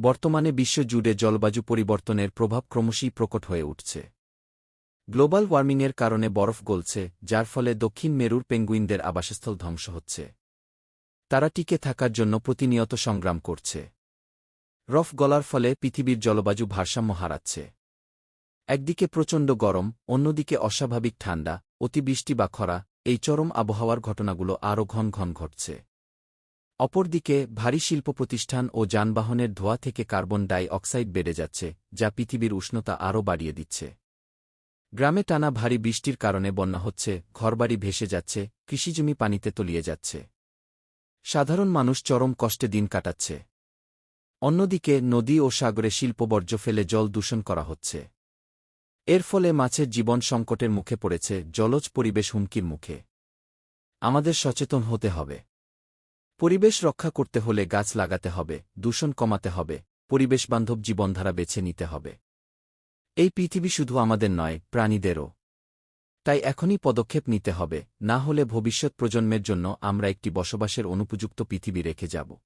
বর্তমানে বিশ্বজুড়ে জলবায়ু পরিবর্তনের প্রভাব ক্রমশই প্রকট হয়ে উঠছে। গ্লোবাল ওয়ার্মিংয়ের কারণে বরফ গলছে, যার ফলে দক্ষিণ মেরুর পেঙ্গুইনদের আবাসস্থল ধ্বংস হচ্ছে। তারা টিকে থাকার জন্য প্রতিনিয়ত সংগ্রাম করছে। রফ গলার ফলে পৃথিবীর জলবায়ু ভারসাম্য হারাচ্ছে। একদিকে প্রচণ্ড গরম, অন্যদিকে অস্বাভাবিক ঠান্ডা, অতিবৃষ্টি বা খরা, এই চরম আবহাওয়ার ঘটনাগুলো আরও ঘন ঘন ঘটছে। অপরদিকে, ভারী শিল্প প্রতিষ্ঠান ও যানবাহনের ধোয়া থেকে কার্বন ডাই অক্সাইড বেড়ে যাচ্ছে, যা পৃথিবীর উষ্ণতা আরও বাড়িয়ে দিচ্ছে। গ্রামে টানা ভারী বৃষ্টির কারণে বন্যা হচ্ছে, ঘরবাড়ি ভেসে যাচ্ছে, কৃষিজমি পানিতে তলিয়ে যাচ্ছে। সাধারণ মানুষ চরম কষ্টে দিন কাটাচ্ছে। অন্যদিকে, নদী ও সাগরে শিল্পবর্জ্য ফেলে জল দূষণ করা হচ্ছে। এর ফলে মাছের জীবন সংকটের মুখে পড়েছে, জলজ পরিবেশ হুমকির মুখে। আমাদের সচেতন হতে হবে। পরিবেশ রক্ষা করতে হলে গাছ লাগাতে হবে, দূষণ কমাতে হবে, পরিবেশবান্ধব জীবনধারা বেছে নিতে হবে। এই পৃথিবী শুধু আমাদের নয়, প্রাণীদেরও। তাই এখনই পদক্ষেপ নিতে হবে, না হলে ভবিষ্যৎ প্রজন্মের জন্য আমরা একটি বসবাসের অনুপযুক্ত পৃথিবী রেখে যাব।